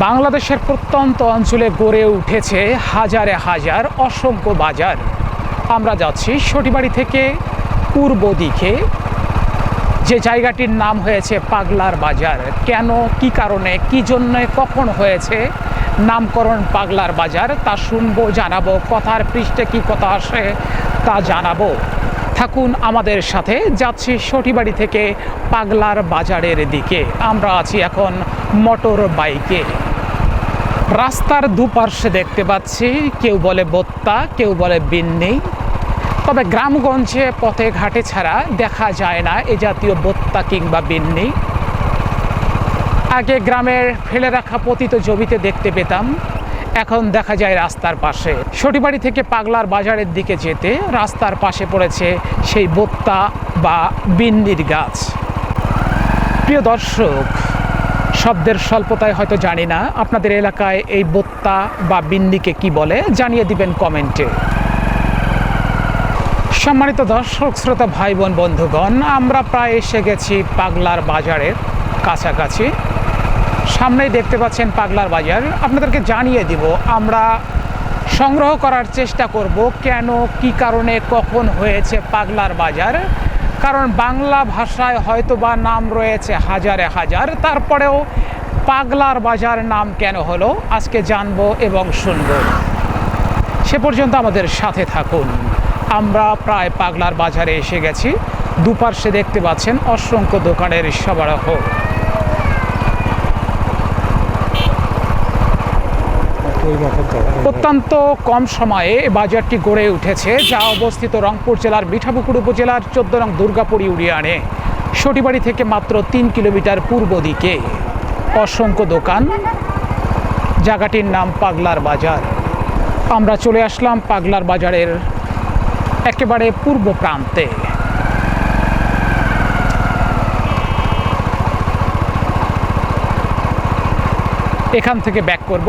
বাংলাদেশের প্রত্যন্ত অঞ্চলে গড়ে উঠেছে হাজারে হাজার অসংখ্য বাজার। আমরা যাচ্ছি সটিবাড়ি থেকে পূর্ব দিকে। যে জায়গাটির নাম হয়েছে পাগলার বাজার। কেন, কি কারণে, কি জন্য, কখন হয়েছে? নামকরণ পাগলার বাজার, তা শুনব, জানাব, কথার পৃষ্ঠে কি কথা আসে, তা জানাব। থাকুন আমাদের সাথে, যাচ্ছি সটিবাড়ি থেকে পাগলার বাজারের দিকে। আমরা আছি এখন মোটর বাইকে রাস্তার দুপার্শ্বে দেখতে পাচ্ছি, কেউ বলে বত্তা, কেউ বলে বিন্নি। তবে গ্রামগঞ্জে পথে ঘাটে ছাড়া দেখা যায় না এ জাতীয় বত্তা কিংবা বিন্নি। আগে গ্রামের ফেলে রাখা পতিত জমিতে দেখতে পেতাম, এখন দেখা যায় রাস্তার পাশে। সটিবাড়ি থেকে পাগলার বাজারের দিকে যেতে রাস্তার পাশে পড়েছে সেই বত্তা বা বিন্নির গাছ। প্রিয় দর্শক শব্দের স্বল্পতায় হয়তো জানি না। আপনাদের এলাকায় এই বত্তা বা বিন্নিকে কি বলে, জানিয়ে দিবেন কমেন্টে। সম্মানিত দর্শক, শ্রোতা ভাই বোন বন্ধুগণ, আমরা প্রায় এসে গেছি পাগলার বাজারের কাছাকাছি। সামনেই দেখতে পাচ্ছেন পাগলার বাজার। আপনাদেরকে জানিয়ে দিব, আমরা সংগ্রহ করার চেষ্টা করব কেন, কি কারণে, কখন হয়েছে পাগলার বাজার। কারণ বাংলা ভাষায় হয়তো বা নাম রয়েছে হাজারে হাজার, তারপরেও পাগলার বাজার নাম কেন হলো আজকে জানব এবং শুনব। সে পর্যন্ত আমাদের সাথে থাকুন। আমরা প্রায় পাগলার বাজারে এসে গেছি। দুপার্শ্বে দেখতে পাচ্ছেন অসংখ্য দোকানের সরবরাহ অত্যন্ত কম সময়ে বাজারটি গড়ে উঠেছে, যা অবস্থিত রংপুর জেলার মিঠাপুকুর উপজেলার চোদ্দ রং দুর্গাপুর ইউনিয়নে। সটিবাড়ি থেকে মাত্র তিন কিলোমিটার পূর্ব দিকে। অসংখ্য দোকান, জায়গাটির নাম পাগলার বাজার। আমরা চলে আসলাম পাগলার বাজারের একেবারে পূর্ব প্রান্তে। এখান থেকে ব্যাক করব।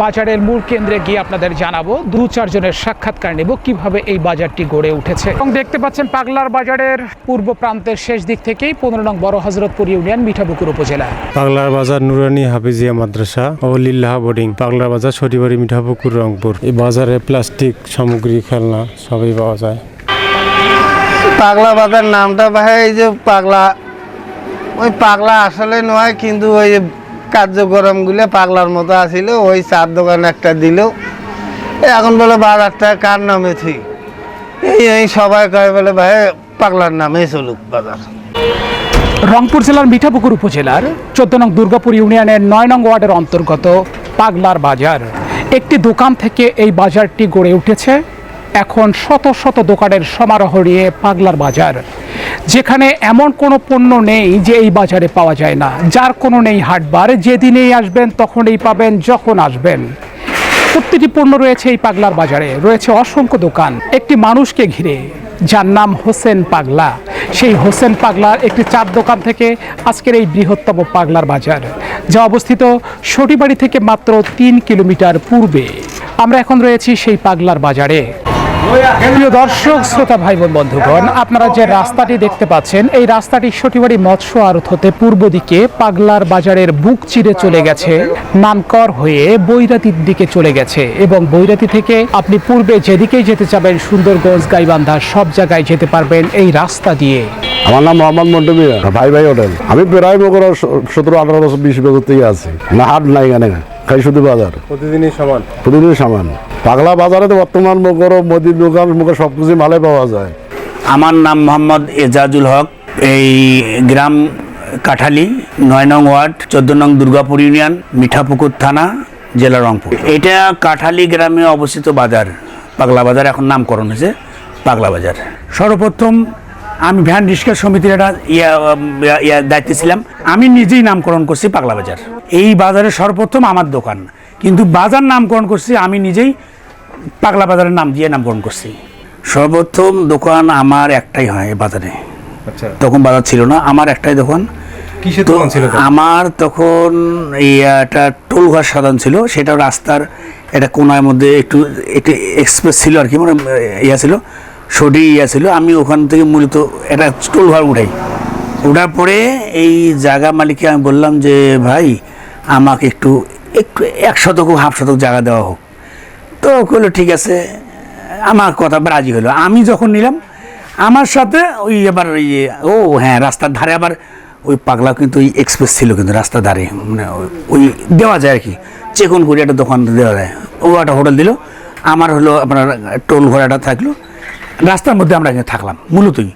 বাজারের মূল কেন্দ্রে গিয়ে আপনাদের জানাব দু চারজনের সাক্ষাৎকার নেব কীভাবে এই বাজারটি গড়ে উঠেছে। এবং দেখতে পাচ্ছেন পাগলার বাজারের পূর্ব প্রান্তের শেষ দিক থেকেই পনেরো নং বড় হজরতপুর ইউনিয়ন মিঠাপুকুর উপজেলা পাগলার বাজার নুরানি হাফিজিয়া মাদ্রাসা ও লিল্লাহ বোর্ডিং। পাগলার বাজার সরিবাড়ি মিঠাপুকুর রংপুর। এই বাজারে প্লাস্টিক সামগ্রী খেলনা সবই পাওয়া যায়। পাগলা বাজার নামটা ভাই এই যে পাগলা। ওই পাগলা আসলে নয় কিন্তু ওই কার্যক্রমগুলো পাগলার মতো আসিল ওই চার দোকান একটা দিল। এখন বলে বাজারটা কার নামে থুই এই এই সবাই কয় বলে, ভাই, পাগলার নামে চলুক বাজার। রংপুর জেলার মিঠাপুকুর উপজেলার চোদ্দ নং দুর্গাপুর ইউনিয়নের নয় নং ওয়ার্ডের অন্তর্গত পাগলার বাজার। একটি দোকান থেকে এই বাজারটি গড়ে উঠেছে। এখন শত শত দোকানের সমারোহ নিয়ে পাগলার বাজার। যেখানে এমন কোনো পণ্য নেই যে এই বাজারে পাওয়া যায় না। যার কোনো নেই হাটবার, যেদিনেই আসবেন তখনই পাবেন, যখন আসবেন। প্রতিটি পণ্য রয়েছে এই পাগলার বাজারে। রয়েছে অসংখ্য দোকান। একটি মানুষকে ঘিরে। যার নাম হোসেন পাগলা। সেই হোসেন পাগলার একটি চার দোকান থেকে আজকের এই বৃহত্তম পাগলার বাজার, যা অবস্থিত সটিবাড়ি থেকে মাত্র তিন কিলোমিটার পূর্বে। আমরা এখন রয়েছি সেই পাগলার বাজারে। প্রিয় দর্শক শ্রোতা ভাই বোন বন্ধুগণ আপনারা যে রাস্তাটি দেখতে পাচ্ছেন এই রাস্তাটি সটিবাড়ি মৎস্য আড়ত হতে পূর্ব দিকে পাগলার বাজারের বুক চিরে চলে গেছে নানকর হয়ে বৈরাতির দিকে চলে গেছে এবং বৈরাতি থেকে আপনি পূর্বে যেদিকেই যেতে চাবেন সুন্দরগঞ্জ গাইবান্ধা সব জায়গায় যেতে পারবেন এই রাস্তা দিয়ে আমার নাম মোহাম্মদ মন্টু মিয়া ভাই ভাই হোটেল আমি প্রায় মনে করো সতেরো আঠারো বছর বিশ বছর থেকে আছি না হাট নাই এখানে খাই শুধু বাজার প্রতিদিনই সমান প্রতিদিন সামান পাগলা বাজারে তো বর্তমান মনে করো মুদির দোকান মুখে সব কিছু মালে পাওয়া যায়। আমার নাম মোহাম্মদ এজাজুল হক। এই গ্রাম কাঠালি নয় নং ওয়ার্ড চোদ্দ নং দুর্গাপুর ইউনিয়ন মিঠাপুকুর থানা জেলা রংপুর। এটা কাঠালি গ্রামে অবস্থিত বাজার। পাগলা বাজার এখন নামকরণ হয়েছে পাগলা বাজার। সর্বপ্রথম আমি ভ্যান রিক্সা সমিতির একটা ইয়া ইয়া- ইয়া দায়িত্বে ছিলাম। আমি নিজেই নামকরণ করছি পাগলা বাজার। এই বাজারে সর্বপ্রথম আমার দোকান। কিন্তু বাজার নামকরণ করছি আমি নিজেই পাগলা বাজারের নাম দিয়ে নামকরণ করছি। সর্বপ্রথম দোকান আমার একটাই হয় বাজারে। আচ্ছা। তখন বাজার ছিল না আমার একটাই দোকান? আমার তখন একটা টোলঘর সাধন ছিল সেটা রাস্তার একটা কোনার মধ্যে একটু একটু এক্সপ্রেস ছিল আর কি মানে ইয়া ছিল সডি ইয়া ছিল। আমি ওখান থেকে মূলত একটা টোলঘর উঠাই। ওঠার পরে এই জায়গা মালিককে আমি বললাম যে ভাই আমাকে একটু একটু এক শতক হাফ শতক জায়গা দেওয়া হোক। তো কইলো, ঠিক আছে। আমার কথা রাজি হলো আমি যখন নিলাম, আমার সাথে ওই আবার ওই ও হ্যাঁ রাস্তার ধারে আবার ওই পাগলা কিন্তু ওই এক্সপ্রেস ছিল কিন্তু রাস্তার ধারে মানে ওই- দেওয়া যায় আর কি চেকন করে একটা দোকান দেওয়া যায়। ও একটা হোটেল দিল। আমার হলো আপনার টোল ঘোড়াটা থাকল। রাস্তার মধ্যে আমরা এখানে থাকলাম, মূলতই।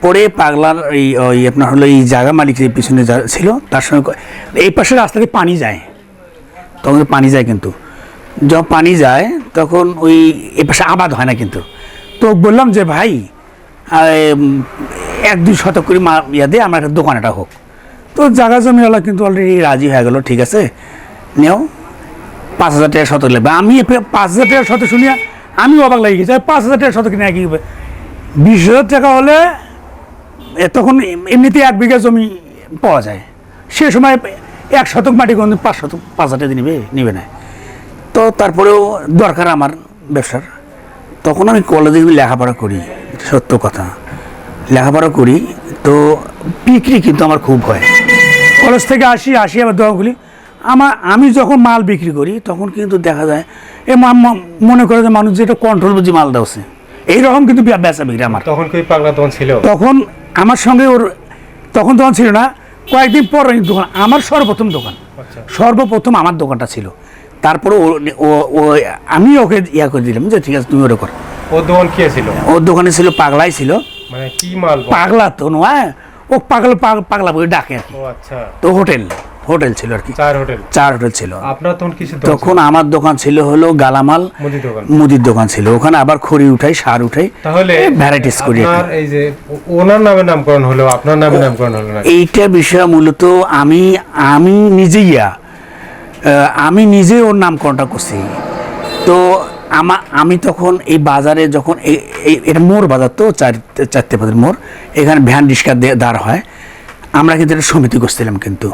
পরে পাগলার এই, ওই আপনার হলো এই জায়গা মালিকের পিছনে যা ছিল, তার সঙ্গে এই পাশে রাস্তা দিয়ে পানি যায়। তখন পানি যায় কিন্তু। যখন পানি যায়, তখন ওই এ পাশে আবাদ হয় না কিন্তু। তো বললাম যে, ভাই এক দুই শতক করে মা ইয়া দিয়ে আমার একটা দোকান একটা হোক। তো জায়গা জমিওয়ালা কিন্তু অলরেডি রাজি হয়ে গেল, ঠিক আছে, নেও, পাঁচ হাজার টাকা শতক লাগবে। আমি পাঁচ হাজার টাকা শতক শুনিয়া আমি অবাক লাগিয়ে গেছি পাঁচ হাজার টাকা শতক কিনে কি হবে বিশ হাজার টাকা হলে তখন এমনিতে এক বিঘা জমি পাওয়া যায়। সে সময় এক শতক মাটি কোন পাঁচ শতক পাঁচ হাজার টাকা নিবে নিবে না। তো তারপরেও দরকার আমার ব্যবসার। তখন আমি কলেজে লেখাপড়া করি সত্য কথা। লেখাপড়া করি তো বিক্রি কিন্তু আমার খুব হয়। কলেজ থেকে আসি আসি আবার খুলি। আমার আমি যখন মাল বিক্রি করি তখন কিন্তু দেখা যায় এ মনে করে যে মানুষ যেটা কন্ট্রোল বুঝি মাল দেওয়া এইরকম কিন্তু বেচা বিক্রি আমার। তখন কি পাগলা তখন ছিল? তখন আমার সঙ্গে ওর তখন তখন ছিল না কয়েকদিন পর দোকান আমার সর্বপ্রথম দোকান। আচ্ছা। সর্বপ্রথম আমার দোকানটা ছিল। তারপরে ও আমি ওকে ইয়া করে দিলাম যে ঠিক আছে তুমি ওটা কর। ওর দোকান কি ছিল? ওর দোকানে ছিল পাগলাই ছিল। মানে কি মাল পাগলা তো নয় ও পাগলা পাগ- পাগলা বলে ডাকে আর কি। আচ্ছা। তো হোটেল হোটেল ছিল আর কি। চার হোটেল? চার হোটেল ছিল। আপনার তখন কিছু তখন আমার দোকান ছিল হলো গালামাল মুদি দোকান। মুদির দোকান ছিল। ওখানে আবার খড়ি উঠাই সার উঠাই তাহলে ভ্যারাইটিস করি আর এই যে ওনার নামে নামকরণ হলো আপনার নামে নামকরণ হলো না এইটা বিষয় মূলত আমি আমি নিজেই আমি নিজে ওর নাম নামকরণটা করছি। তো আমা আমি তখন এই বাজারে যখন এটা মোর বাজার তো চার চারটে বাজার মোর এখানে ভ্যান রিক্সা দাঁড় হয়। আমরা কিন্তু একটা সমিতি করছিলাম কিন্তু।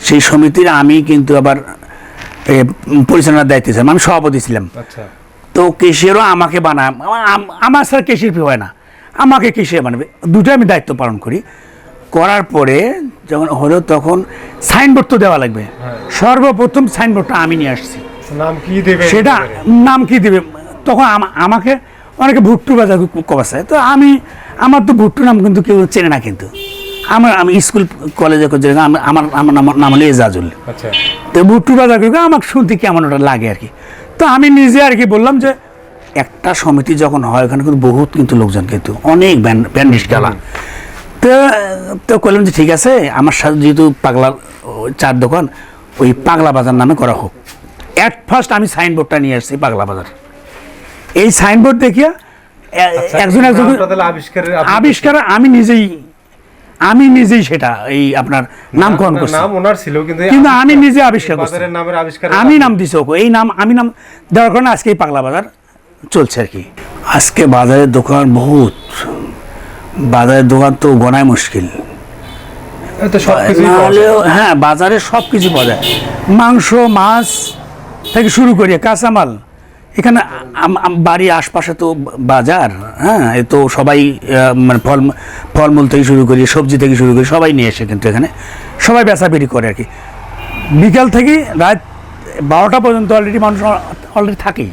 সেই সমিতির আমি কিন্তু আবার পরিচালনার দায়িত্ব ছিলাম আমি সভাপতি ছিলাম। আচ্ছা। তো কেশিয়ারও আমাকে আম- আমার স্যার কেশির হয় না। আমাকে কেশিয়ার বানাবে। দুটো আমি দায়িত্ব পালন করি। করার পরে যখন হলো তখন সাইনবোর্ড তো দেওয়া লাগবে। সর্বপ্রথম সাইনবোর্ডটা আমি নিয়ে আসছি। নাম কি দেবে? সেটা নাম কি দেবে? তখন আমাকে অনেকে ভুট্টু বাজার কবাসায় তো আমি আমার তো ভুট্টু নাম কিন্তু কেউ চেনে না কিন্তু। আমার আমি স্কুল কলেজে করছি, আমি- আমার আমার নাম নাম হলো এজাজুল। আচ্ছা। তো বুট্টু বাজার আমাকে শুনতে কেমন ওটা লাগে আর কি। তো আমি নিজে আর কি বললাম যে একটা সমিতি যখন হয় ওখানে কিন্তু বহুত কিন্তু লোকজন কিন্তু অনেক ব্যান্ড ব্যান্ডিস গেলা। তো তো যে ঠিক আছে আমার সাথে যেহেতু পাগলা চার দোকান ওই পাগলা বাজার নামে করা হোক। অ্যাট ফার্স্ট আমি সাইনবোর্ডটা নিয়ে আসছি পাগলা বাজার। এই সাইনবোর্ড দেখিয়া আচ্ছা, একজন একজন আবিষ্কার আমি নিজেই আমি নিজেই সেটা এই আপনার নামকরণ করছি। নাম ওনার ছিল কিন্তু কিন্তু আমি নিজে আবিষ্কার করছি। নামের আবিষ্কার আমি নাম দিছি ওকে এই নাম আমি নাম দেওয়ার কারণে আজকে এই পাগলা বাজার চলছে আর কি। আজকে বাজারের দোকান বহুত। বাজারের দোকান তো গনায় মুশকিল। হ্যাঁ বাজারে সব কিছু পাওয়া যায়। মাংস মাছ থেকে শুরু করি কাঁচামাল। এখানে বাড়ির আশপাশে তো বাজার হ্যাঁ এ তো সবাই মানে ফল ফলমূল থেকে শুরু করি সবজি থেকে শুরু করি সবাই নিয়ে এসে কিন্তু এখানে। সবাই বেচাবেচি করে আর কি। বিকাল থেকে রাত বারোটা পর্যন্ত অলরেডি মানুষ অলরেডি থাকেই।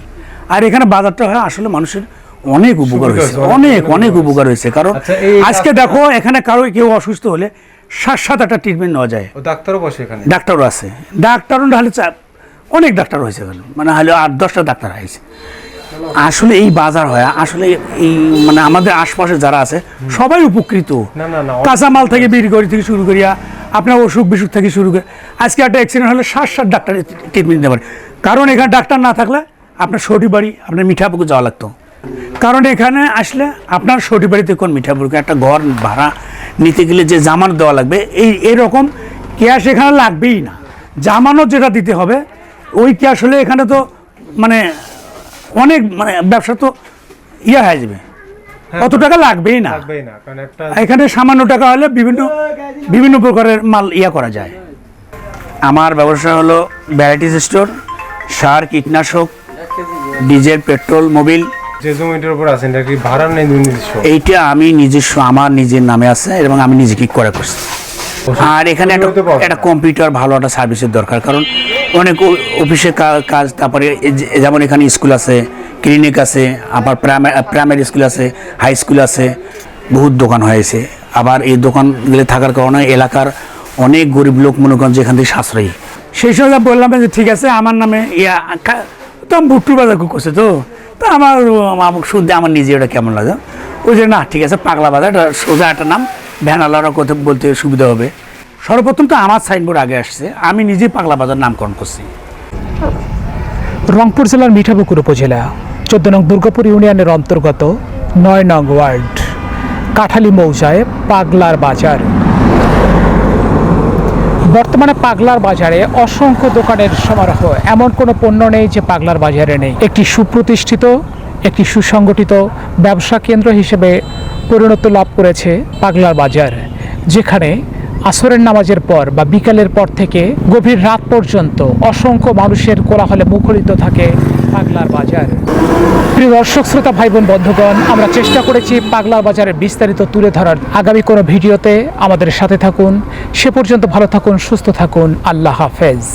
আর এখানে বাজারটা হয় আসলে মানুষের অনেক উপকার হয়েছে অনেক অনেক উপকার হয়েছে। কারণ আচ্ছা, আজকে দেখো এখানে কারও কেউ অসুস্থ হলে সাত সাত একটা ট্রিটমেন্ট নেওয়া যায়। ডাক্তারও বসে এখানে? ডাক্তারও আছে। ডাক্তারও নাহলে চা- অনেক ডাক্তার হয়েছে এখানে। মানে হলে আট দশটা ডাক্তার হয়েছে আসলে এই বাজার হয় আসলে এই মানে আমাদের আশপাশে যারা আছে সবাই উপকৃত। কাঁচামাল থেকে বিক্রি করি থেকে শুরু করিয়া আপনার অসুখ বিসুখ থেকে শুরু করে আজকে একটা অ্যাক্সিডেন্ট হলে সাত সাত ডাক্তার ট্রিটমেন্ট দিতে পারে। কারণ এখানে ডাক্তার না থাকলে আপনার সটি বাড়ি আপনার মিঠাপুকুর যাওয়া লাগতো। কারণ এখানে আসলে আপনার সটি বাড়িতে কোন মিঠাপুরকে একটা ঘর ভাড়া নিতে গেলে যে জামানত দেওয়া লাগবে এই এরকম ক্যাশ এখানে লাগবেই না। জামানত যেটা দিতে হবে ওই ক্যাশ হলে এখানে তো মানে অনেক মানে ব্যবসা তো ইয়ে হয়ে যাবে। অত টাকা লাগবেই না। এখানে সামান্য টাকা হলে বিভিন্ন বিভিন্ন প্রকারের মাল ইয়া করা যায়। আমার ব্যবসা হলো ভ্যারাইটিস স্টোর সার কীটনাশক ডিজেল পেট্রোল মোবিল যে জমিটার উপর আছেন এটা কি ভাড়া নেই নিজস্ব? এইটা আমি নিজস্ব আমার নিজের নামে আছে এবং আমি নিজে কি করে করছি। আর এখানে একটা একটা কম্পিউটার ভালো একটা সার্ভিসের দরকার কারণ অনেক অফিসে কাজ তারপরে যেমন এখানে স্কুল আছে ক্লিনিক আছে আবার প্রাইমারি স্কুল আছে হাই স্কুল আছে বহুত দোকান হয়েছে। আবার এই দোকানগুলো থাকার কারণে এলাকার অনেক গরিব লোক মনে করেন যে এখান থেকে সাশ্রয়ী। সেই সময় বললাম যে ঠিক আছে আমার নামে ইয়া তো আমি ভুট্টু বাজার করছে তো। তা আমার আমার শুনতে, আমার নিজে ওটা কেমন লাগে? ওই যে না, ঠিক আছে, পাগলা বাজার সোজা একটা নাম ভ্যানালারা কথা বলতে সুবিধা হবে। সর্বপ্রথম তো আমার সাইনবোর্ড আগে আসছে, আমি নিজেই পাগলা বাজার নামকরণ করছি। রংপুর জেলার মিঠাপুকুর উপজেলা, চোদ্দ নং দুর্গাপুর ইউনিয়নের অন্তর্গত নয় নং ওয়ার্ড, কাঠালি মৌজায় পাগলার বাজার। বর্তমানে পাগলার বাজারে অসংখ্য দোকানের সমারোহ। এমন কোনো পণ্য নেই যে পাগলার বাজারে নেই। একটি সুপ্রতিষ্ঠিত, একটি সুসংগঠিত ব্যবসা কেন্দ্র হিসেবে পরিণত লাভ করেছে পাগলার বাজার, যেখানে আসরের নামাজের পর বা বিকালের পর থেকে গভীর রাত পর্যন্ত অসংখ্য মানুষের কোলাহলে মুখরিত থাকে পাগলার বাজার। প্রিয় দর্শক, শ্রোতা ভাই বোন বন্ধুগণ, আমরা চেষ্টা করেছি পাগলার বাজারের বিস্তারিত তুলে ধরার। আগামী কোনো ভিডিওতে আমাদের সাথে থাকুন। সে পর্যন্ত ভালো থাকুন, সুস্থ থাকুন। আল্লাহ হাফেজ।